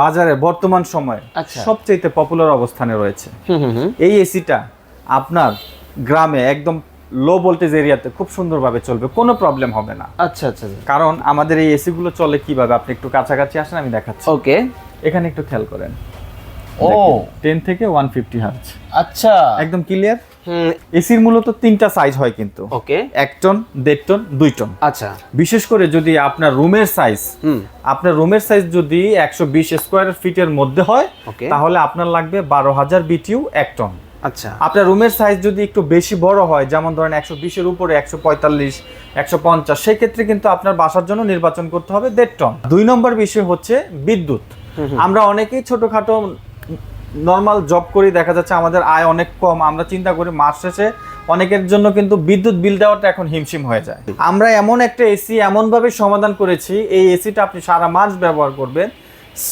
বাজারে বর্তমান সময়ে আচ্ছা। সবচেয়ে পপুলার অবস্থানে রয়েছে। এই এসিটা আপনার গ্রামে একদম লো ভোল্টেজ এরিয়াতে খুব সুন্দরভাবে চলবে কোনো প্রবলেম হবে না। আচ্ছা আচ্ছা কারণ আমাদের এই এসি গুলো চলে কীভাবে? আপনি একটু কাছাকাছি আসেন আমি দেখাচ্ছি। ওকে এখানে একটু খেয়াল করেন। ও। টেন থেকে ওয়ান ফিফটি হার্জ আচ্ছা। একদম ক্লিয়ার এসির মূলত তিনটা সাইজ হয় কিন্তু। ওকে। এক টন দেড় টন দুই টন আচ্ছা। বিশেষ করে যদি আপনার রুমের সাইজ আপনার রুমের সাইজ যদি একশো বিশ স্কোয়ার ফিটের মধ্যে হয় তাহলে আপনার লাগবে বারো হাজার বিটিউ এক টন আচ্ছা। আপনার রুমের সাইজ যদি একটু বেশি বড় হয় যেমন ধরেন একশো বিশের উপরে একশো পঁয়তাল্লিশ একশো পঞ্চাশ সেক্ষেত্রে কিন্তু আপনার বাসার জন্য নির্বাচন করতে হবে দেড় টন দুই নম্বর বিষয় হচ্ছে বিদ্যুৎ। আমরা অনেকেই ছোটখাটো নর্মাল জব করি দেখা যাচ্ছে আমাদের আয় অনেক কম। আমরা চিন্তা করি মাস শেষে অনেকের জন্য কিন্তু বিদ্যুৎ বিল দেওয়াটা এখন হিমশিম হয়ে যায়। আমরা এমন একটা এসি এমনভাবে সমাধান করেছি এই এসিটা আপনি সারা মাস ব্যবহার করবেন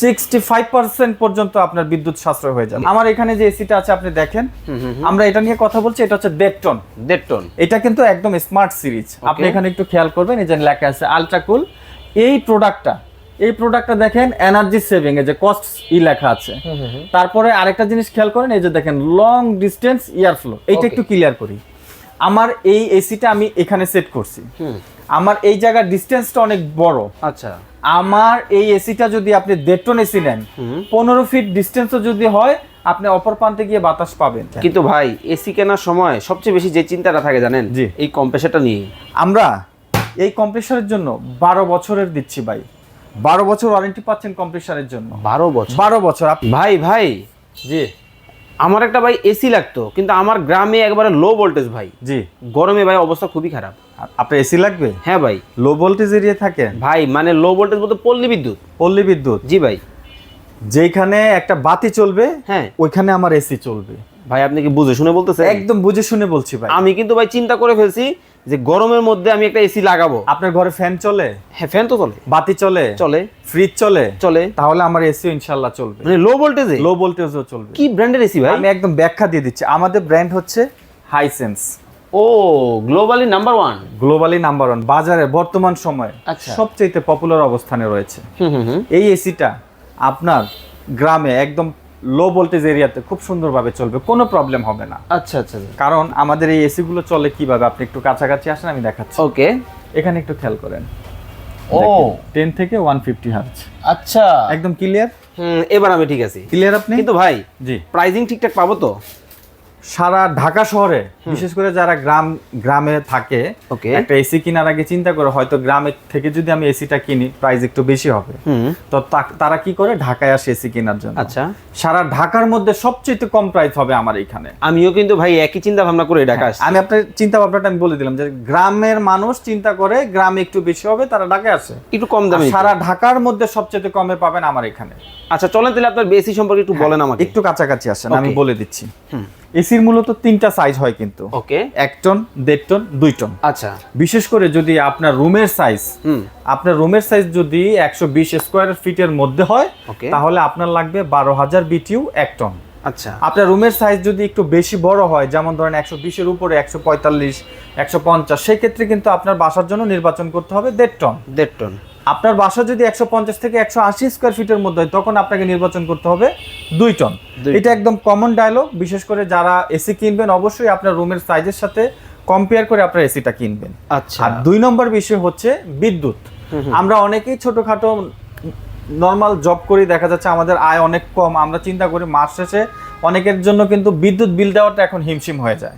সিক্সটি ফাইভ পার্সেন্ট পর্যন্ত আপনার বিদ্যুৎ সাশ্রয় হয়ে যাবে। আমার এখানে যে এসিটা আছে আপনি দেখেন আমরা এটা নিয়ে কথা বলছি এটা হচ্ছে দেড় টন দেড় টন এটা কিন্তু একদম স্মার্ট সিরিজ আপনি এখানে একটু খেয়াল করবেন এই যে লেখা আছে আলট্রাকুল এই প্রোডাক্টটা এই প্রোডাক্টটা দেখেন এনার্জি সেভিং এ যে কস্ট ই লেখা আছে। তারপরে আরেকটা জিনিস খেয়াল করেন এই যে দেখেন লং ডিস্টেন্স ইয়ার ফ্লো এইটা একটু ক্লিয়ার করি। আমার এই এসিটা আমি এখানে সেট করছি। আমার এই জায়গার ডিস্টেন্সটা অনেক বড়। আচ্ছা। আমার এই এসিটা যদি আপনি দেড় টন এসি নেন পনেরো ফিট ডিস্টেন্সও যদি হয় আপনি অপর প্রান্তে গিয়ে বাতাস পাবেন। কিন্তু ভাই এসি কেনার সময় সবচেয়ে বেশি যে চিন্তাটা থাকে জানেন। এই কম্প্রেসারটা নিয়ে। আমরা এই কম্প্রেসারের জন্য বারো বছরের দিচ্ছি ভাই। বারো বছর ওয়ারেন্টি পাচ্ছেন কম্প্রেসারের জন্য। বারো বছর? বারো বছর ভাই ভাই। জি। আমার একটা ভাই এসি লাগতো কিন্তু আমার গ্রামে একবারে লো ভোল্টেজ ভাই। জি। গরমে ভাই অবস্থা খুবই খারাপ। আপনার এসি লাগবে? হ্যাঁ ভাই। লো ভোল্টেজ এরিয়া থাকে? ভাই মানে লো ভোল্টেজ বলতে পল্লী বিদ্যুৎ। পল্লী বিদ্যুৎ? জি ভাই। যেখানে একটা বাতি চলবে হ্যাঁ। ওইখানে আমার এসি চলবে। ভাই আপনি কি বুঝে শুনে বলতেছেন? একদম বুঝে শুনে বলছি ভাই। আমি কিন্তু ভাই চিন্তা করে ফেলছি যে গরমের মধ্যে আমি একটা এসি লাগাবো। আপনার ঘরে ফ্যান চলে? হ্যাঁ ফ্যান তো চলে। বাতি চলে? চলে। ফ্রিজ চলে? চলে। তাহলে আমার এসি ইনশাল্লাহ চলবে। মানে লো ভোল্টেজে লো ভোল্টেজও চলবে। কি ব্র্যান্ডের এসি ভাই? আমি একদম ব্যাখ্যা দিয়ে দিচ্ছি। আমাদের ব্র্যান্ড হচ্ছে হাইসেন্স ও globally number one globally number one বাজারে বর্তমান সময়ে আচ্ছা। সবচেয়ে পপুলার অবস্থানে রয়েছে। হুম হুম হুম। এই এসিটা আপনার গ্রামে একদম লো ভোল্টেজ এরিয়াতে খুব সুন্দরভাবে চলবে কোনো প্রবলেম হবে না। আচ্ছা আচ্ছা কারণ আমাদের এই এসি গুলো চলে কীভাবে? আপনি একটু কাছাকাছি আসেন আমি দেখাচ্ছি। ওকে এখানে একটু খেয়াল করেন। ও। টেন থেকে ওয়ান ফিফটি হার্জ আচ্ছা। একদম ক্লিয়ার হুম এবার আমি ঠিক আছি। ক্লিয়ার আপনি? কিন্তু ভাই জি। প্রাইজিং ঠিকঠাক পাবো তো? সারা ঢাকা শহরে বিশেষ করে যারা গ্রাম গ্রামে থাকে একটা এসি কেনার আগে চিন্তা করে হয়তো গ্রামের থেকে যদি আমি এসিটা কিনি প্রাইস একটু বেশি হবে। তো তারা কি করে? ঢাকায় আসে এসি কেনার জন্য। আচ্ছা। সারা ঢাকার মধ্যে সবচেয়ে কম প্রাইস হবে আমার এখানে আমিও কিন্তু ভাই একই চিন্তা ভাবনা করে ঢাকা আসছি। আমি আপনার চিন্তা ভাবনাটা আমি বলে দিলাম যে গ্রামের মানুষ চিন্তা করে গ্রামে একটু বেশি হবে তারা ঢাকায় আসে। একটু কম দামে সারা ঢাকার মধ্যে সবচেয়ে কমে পাবেন আমার এখানে। আচ্ছা চলেন তাহলে আপনার বেসি সম্পর্কে একটু বলেন আমাকে। একটু কাছাকাছি আসেন আমি বলে দিচ্ছি। হুম। এসির মূলত তিনটা সাইজ হয় কিন্তু। ওকে। এক টন দেড় টন দুই টন আচ্ছা। বিশেষ করে যদি আপনার রুমের সাইজ আপনার রুমের সাইজ যদি একশো বিশ স্কোয়ার ফিটের মধ্যে হয় তাহলে আপনার লাগবে বারো হাজার বিটিউ এক টন আচ্ছা। আপনার রুমের সাইজ যদি একটু বেশি বড় হয় যেমন ধরেন একশো বিশের উপরে একশো পঁয়তাল্লিশ একশো পঞ্চাশ সেক্ষেত্রে কিন্তু আপনার বাসার জন্য নির্বাচন করতে হবে দেড় টন দেড় টন আপনার বাসা যদি একশো পঞ্চাশ থেকে একশো আশি স্কোয়ার ফিটের মধ্যে হয় তখন আপনাকে নির্বাচন করতে হবে দুই টন এটা একদম কমন ডায়লগ বিশেষ করে যারা এসি কিনবেন অবশ্যই আপনার রুমের সাইজের সাথে কম্পেয়ার করে আপনার এসিটা কিনবেন। আচ্ছা। আর দুই নম্বর বিষয় হচ্ছে বিদ্যুৎ। আমরা অনেকেই ছোটখাটো নর্মাল জব করি দেখা যাচ্ছে আমাদের আয় অনেক কম। আমরা চিন্তা করি মাস শেষে অনেকের জন্য কিন্তু বিদ্যুৎ বিল দেওয়াটা এখন হিমশিম হয়ে যায়।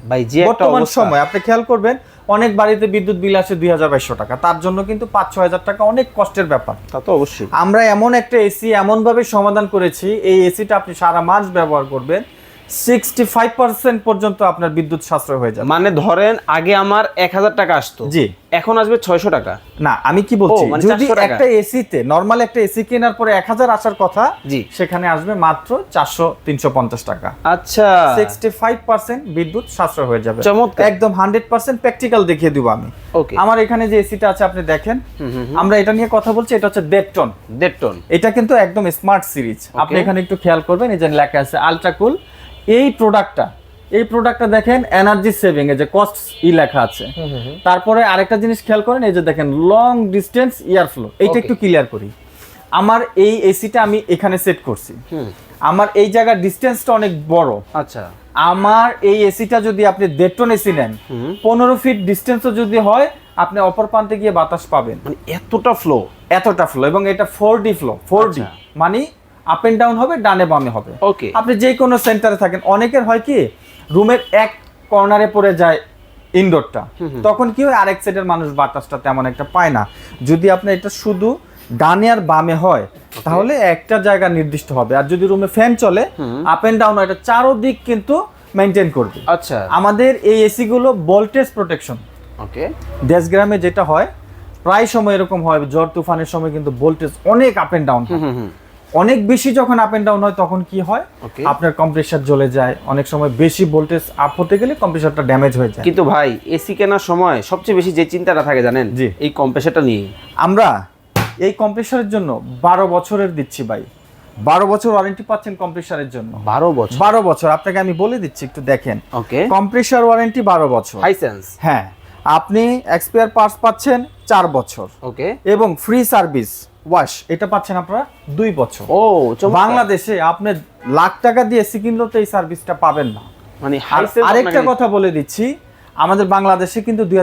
বর্তমান সময় আপনি খেয়াল করবেন অনেক বাড়িতে বিদ্যুৎ বিল আছে দুই হাজার বাইশশো টাকা। তার জন্য কিন্তু পাঁচ ছ হাজার টাকা অনেক কষ্টের ব্যাপার। তা তো অবশ্যই। আমরা এমন একটা এসি এমনভাবে সমাধান করেছি এই এসিটা আপনি সারা মাস ব্যবহার করবেন। সিক্সটি ফাইভ পার্সেন্ট পর্যন্ত আপনার বিদ্যুৎ সাশ্রয় হয়ে যাবে। মানে ধরেন আগে আমার এক হাজার টাকা আসতো জি। এখন আসবে ছয়শো টাকা। না আমি কি বলছি? মানে যদি 400 টাকা। একটা এসিতে নর্মাল একটা এসি কেনার পরে এক হাজার আসার কথা জি। সেখানে আসবে মাত্র চারশো তিনশো পঞ্চাশ টাকা। আচ্ছা। সিক্সটি ফাইভ পার্সেন্ট বিদ্যুৎ সাশ্রয় হয়ে যাবে। চমৎকার। একদম হান্ড্রেড পার্সেন্ট প্র্যাকটিক্যাল দেখিয়ে দিব আমি। ওকে। আমার এখানে যে এসিটা আছে আপনি দেখেন। আমরা এটা নিয়ে কথা বলছি এটা হচ্ছে দেড় টন দেড় টন এটা কিন্তু একদম স্মার্ট সিরিজ আপনি এখানে একটু খেয়াল করবেন এই যে লেখা আছে আলট্রাকুল এই প্রোডাক্টটা এই প্রোডাক্টটা দেখেন এনার্জি সেভিং এ যে কস্ট ই লেখা আছে। তারপরে আরেকটা জিনিস খেয়াল করেন এই যে দেখেন লং ডিস্টেন্স ইয়ার ফ্লো এইটা একটু ক্লিয়ার করি। আমার এই এসিটা আমি এখানে সেট করছি। আমার এই জায়গার ডিস্টেন্সটা অনেক বড়। আচ্ছা। আমার এই এসিটা যদি আপনি দেড় টন এসি নেন পনেরো ফিট ডিস্টেন্সও যদি হয় আপনি অপর প্রান্তে গিয়ে বাতাস পাবেন। মানে এতটা ফ্লো এতটা ফ্লো এবং এটা four D flow four D. মানে আপ এন্ড ডাউন হবে ডানে বামে হবে। ওকে আপনি যে কোনো সেন্টারে থাকেন। অনেকের হয় কি রুমের এক কর্নারে পড়ে যায় ইনডোরটা তখন কি হয় আরেক সাইডের মানুষ বাতাসটা তেমন একটা পায় না। যদি আপনি এটা শুধু ডানে আর বামে হয় তাহলে একটা জায়গা নির্দিষ্ট হবে। আর যদি রুমে ফ্যান চলে আপ এন্ড ডাউন এটা চারোদিক কিন্তু মেনটেন করবে। আচ্ছা। আমাদের এই এসি গুলো ভোল্টেজ প্রোটেকশন ওকে দেশ গ্রামে যেটা হয় প্রায় সময় এরকম হয় ঝড় তুফানের সময় কিন্তু ভোল্টেজ অনেক আপ এন্ড ডাউন হুম। অনেক বেশি যখন আপ এন্ড ডাউন হয় তখন কি হয়? আপনার কম্প্রেসার জ্বলে যায়। অনেক সময় বেশি ভোল্টেজ আপ হতে গেলে কম্প্রেসারটা ড্যামেজ হয়ে যায়। কিন্তু ভাই এসি কেনার সময় সবচেয়ে বেশি যে চিন্তাটা থাকে জানেন? জি। এই কম্প্রেসারটা নিয়ে। আমরা এই কম্প্রেসারের জন্য বারো বছরের দিচ্ছি ভাই। বারো বছর ওয়ারেন্টি পাচ্ছেন কম্প্রেসারের জন্য। বারো বছর? বারো বছর। আপনাকে আমি বলে দিচ্ছি একটু দেখেন। ওকে কম্প্রেসার ওয়ারেন্টি বারো বছর। লাইসেন্স হ্যাঁ। আপনি এক্সপায়ার পার্টস পাচ্ছেন চার বছর। ওকে এবং ফ্রি সার্ভিস ওয়াশ এটা পাচ্ছেন আপনারা দুই বছর। ও বাংলাদেশে আপনি লাখ টাকা দিয়ে এসি কিনলেও তো এই সার্ভিসটা পাবেন না। মানে আরেকটা কথা বলে দিচ্ছি আমাদের বাংলাদেশে কিন্তু দুই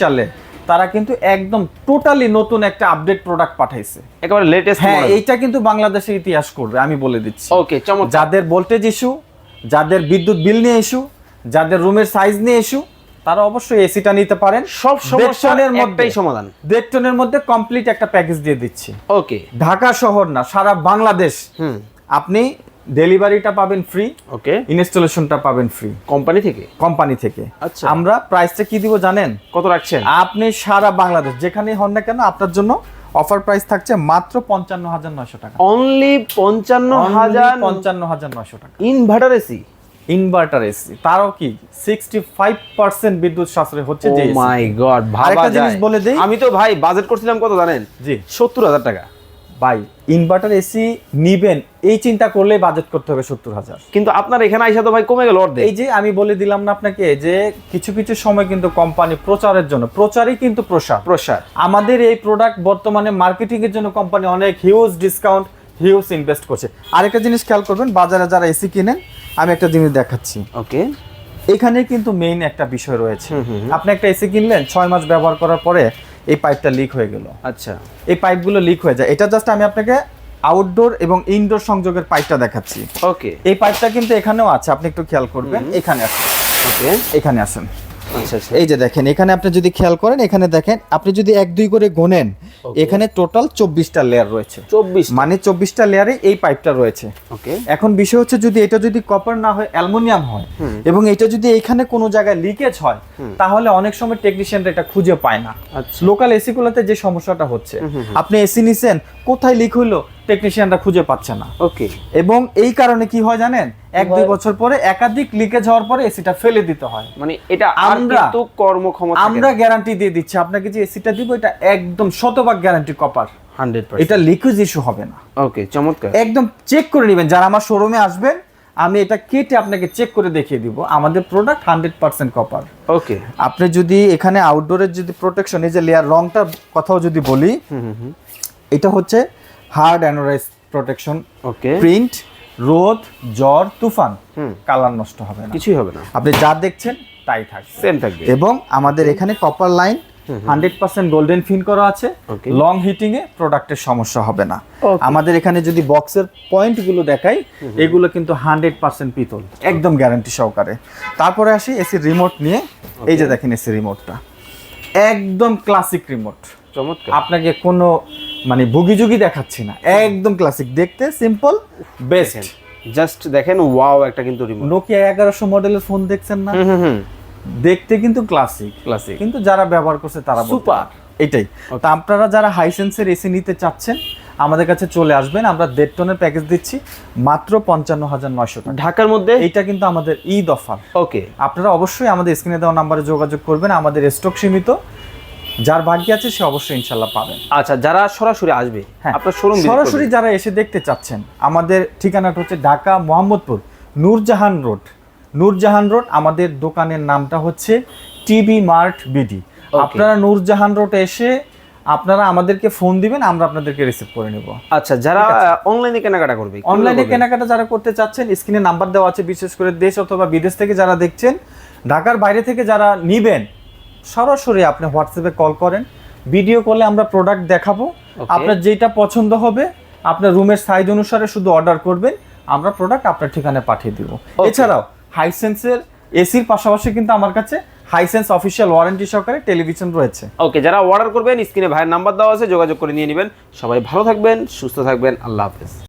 সালে তারা কিন্তু একদম টোটালি নতুন একটা আপডেট প্রোডাক্ট পাঠাইছে। একেবারে লেটেস্ট হ্যাঁ এইটা কিন্তু বাংলাদেশের ইতিহাস করবে আমি বলে দিচ্ছি। ওকে চমৎকার। যাদের ভোল্টেজ ইস্যু যাদের বিদ্যুৎ বিল নিয়ে ইস্যু যাদের রুমের সাইজ নিয়ে ইস্যু তারা অবশ্যই এসিটা নিতে পারেন। সব সমস্যার দেড় টনের একটাই মধ্যে সমাধান। দেড় টনের মধ্যে কমপ্লিট একটা প্যাকেজ দিয়ে দিচ্ছি। ওকে ঢাকা শহর না সারা বাংলাদেশ। আপনি ডেলিভারিটা পাবেন ফ্রি ওকে ইনস্টলেশনটা পাবেন ফ্রি কোম্পানি থেকে? কোম্পানি থেকে। আচ্ছা। আমরা প্রাইসটা কি দিব জানেন? কত রাখছেন? আপনি সারা বাংলাদেশ যেখানেই হন না কেন আপনার জন্য অফার প্রাইস থাকছে মাত্র পঞ্চান্ন হাজার নয়শো টাকা। অনলি পঞ্চান্ন হাজার পঞ্চান্ন হাজার নয়শো টাকা। ইনভার্টার এসি ইনভার্টার এসি তারও কি সিক্সটি ফাইভ পার্সেন্ট বিদ্যুৎ সাশ্রয় হচ্ছে যে মাই গড আরেকটা জিনিস বলে দেই। আমি তো ভাই বাজেট করছিলাম কত জানেন? জি। সত্তর হাজার টাকা। ভাই ইনভার্টার এসি নিবেন এই চিন্তা করলে বাজেট করতে হবে সত্তর হাজার। কিন্তু আপনার এখানে আইসা তো ভাই কমে গেল অর্ধেক। এই যে আমি বলে দিলাম না আপনাকে যে কিছু কিছু সময় কিন্তু কোম্পানি প্রচারের জন্য প্রচারই কিন্তু প্রসার। প্রসার। আমাদের এই প্রোডাক্ট বর্তমানে মার্কেটিং এর জন্য কোম্পানি অনেক হিউজ ডিসকাউন্ট হিউজ ইনভেস্ট করছে। আরেকটা জিনিস খেয়াল করবেন বাজারে যারা এসি কিনেন আমি একটা জিনিস দেখাচ্ছি। ওকে। এখানে কিন্তু মেইন একটা বিষয় রয়েছে। আপনি একটা এসি কিনলেন ছয় মাস ব্যবহার করার পরে এই পাইপটা লিক হয়ে গেল। আচ্ছা। এই পাইপগুলো লিক হয়ে যায়। এটা জাস্ট আমি আপনাকে আউটডোর এবং ইনডোর সংযোগের পাইপটা দেখাচ্ছি। ওকে। এই পাইপটা কিন্তু এখানেও আছে আপনি একটু খেয়াল করবেন। এখানে আছে ওকে। এখানে আসেন। এই যে দেখেন এখানে আপনি যদি খেয়াল করেন এখানে দেখেন আপনি যদি এক দুই করে গোনেন এখানে টোটাল চব্বিশটা লেয়ার রয়েছে। চব্বিশ মানে চব্বিশটা লেয়ারে এই পাইপটা রয়েছে। ওকে এখন বিষয় হচ্ছে যদি এটা যদি কপার না হয় অ্যালুমিনিয়াম হয় এবং এটা যদি এখানে কোনো জায়গায় লিকেজ হয় তাহলে অনেক সময় টেকনিশিয়ানরা এটা খুঁজে পায় না। আচ্ছা। লোকাল এসি গুলোতে যে সমস্যাটা হচ্ছে আপনি এসি নিছেন কোথায় লিক হইল টেকনিশিয়ানরা খুঁজে পাচ্ছে না। ওকে এবং এই কারণে কি হয় জানেন এক দুই বছর পরে একাধিক লিকেজ হওয়ার পরে এসিটা ফেলে দিতে হয়। মানে এটা আমরা- কিন্তু কর্মক্ষমতা আমরা গ্যারান্টি দিয়ে দিচ্ছি আপনাকে যে এসিটা দিব এটা একদম শতভাগ গ্যারান্টি কপার হান্ড্রেড এটা লিকুইজ ইস্যু হবে না। ওকে চমৎকার। একদম চেক করে নেবেন যারা আমার শোরুমে আসবেন আমি এটা কেটে আপনাকে চেক করে দেখিয়ে দিব। আমাদের product hundred percent copper okay. আপনি যদি এখানে আউটডোরের যদি প্রোটেকশন এই যে লেয়ার রংটার কথাও যদি বলি এটা হচ্ছে hard anodize protection okay. Print রোদ জ্বর তুফান কালার নষ্ট হবে না। কিছুই হবে না। আপনি যা দেখছেন তাই থাকবে। সেম থাকবে। এবং আমাদের এখানে copper line hundred percent golden fin করা আছে। লং হিটিং এ প্রোডাক্টের সমস্যা হবে না। আমাদের এখানে যদি বক্সের পয়েন্টগুলো দেখাই এগুলো কিন্তু হান্ড্রেড পার্সেন্ট পিতল। একদম গ্যারান্টি সহকারে। তারপরে আসি এসি রিমোট নিয়ে। এই যে দেখেন এসি রিমোটটা একদম ক্লাসিক রিমোট চমৎকার। আপনাকে কোনো মানে বুগিজুগি দেখাচ্ছি না। একদম ক্লাসিক দেখতে সিম্পল বেস্ট জাস্ট দেখেন ওয়াও একটা কিন্তু রিমোট নোকিয়া এগারোশো মডেলের ফোন দেখছেন না? হুম হুম হুম। দেখতে কিন্তু ক্লাসিক ক্লাসিক কিন্তু যারা ব্যবহার করছে তারা বলতে Super. পারে। এটাই। তা আপনারা যারা হাইসেন্সের এসি নিতে চাচ্ছেন আমাদের কাছে চলে আসবেন। আমরা দেড় টনের প্যাকেজ দিচ্ছি মাত্র পঞ্চান্ন হাজার নয়শো টাকা। ঢাকার মধ্যে? এইটা কিন্তু আমাদের ঈদ অফার ওকে আপনারা অবশ্যই আমাদের স্ক্রিনে দেওয়া নাম্বারে যোগাযোগ করবেন। আমাদের স্টক সীমিত। যার ভাগ্য আছে সে অবশ্যই ইনশাল্লাহ পাবেন। আচ্ছা যারা সরাসরি আসবে হ্যাঁ আপনার শোরুম সরাসরি যারা এসে দেখতে চাচ্ছেন আমাদের ঠিকানাটা হচ্ছে ঢাকা মোহাম্মদপুর নূরজাহান রোড। নূরজাহান রোড আমাদের দোকানের নামটা হচ্ছে টিভি মার্ট বিডি। আপনারা নূরজাহান রোড এসে আপনারা আমাদেরকে ফোন দিবেন আমরা আপনাদেরকে রিসিভ করে নেব। আচ্ছা যারা অনলাইনে কেনাকাটা করবে অনলাইনে কেনাকাটা যারা করতে চাচ্ছেন স্ক্রিনে নাম্বার দেওয়া আছে বিশেষ করে দেশ অথবা বিদেশ থেকে যারা দেখছেন ঢাকার বাইরে থেকে যারা নিবেন সরাসরি আপনি হোয়াটসঅ্যাপে কল করেন। ভিডিও কলে আমরা প্রোডাক্ট দেখাবো। আপনার যেটা পছন্দ হবে আপনার রুমের সাইজ অনুসারে শুধু অর্ডার করবেন আমরা প্রোডাক্ট আপনার ঠিকানায় পাঠিয়ে দিব। এছাড়াও হাইসেন্সের এসির পাশাপাশি কিন্তু আমার কাছে হাইসেন্স অফিসিয়াল ওয়ারেন্টি সহকারে টেলিভিশন রয়েছে। ওকে যারা অর্ডার করবেন স্ক্রিনে ভাইয়ের নাম্বার দেওয়া আছে যোগাযোগ করে নিয়ে নেবেন। সবাই ভালো থাকবেন সুস্থ থাকবেন। আল্লাহ হাফেজ।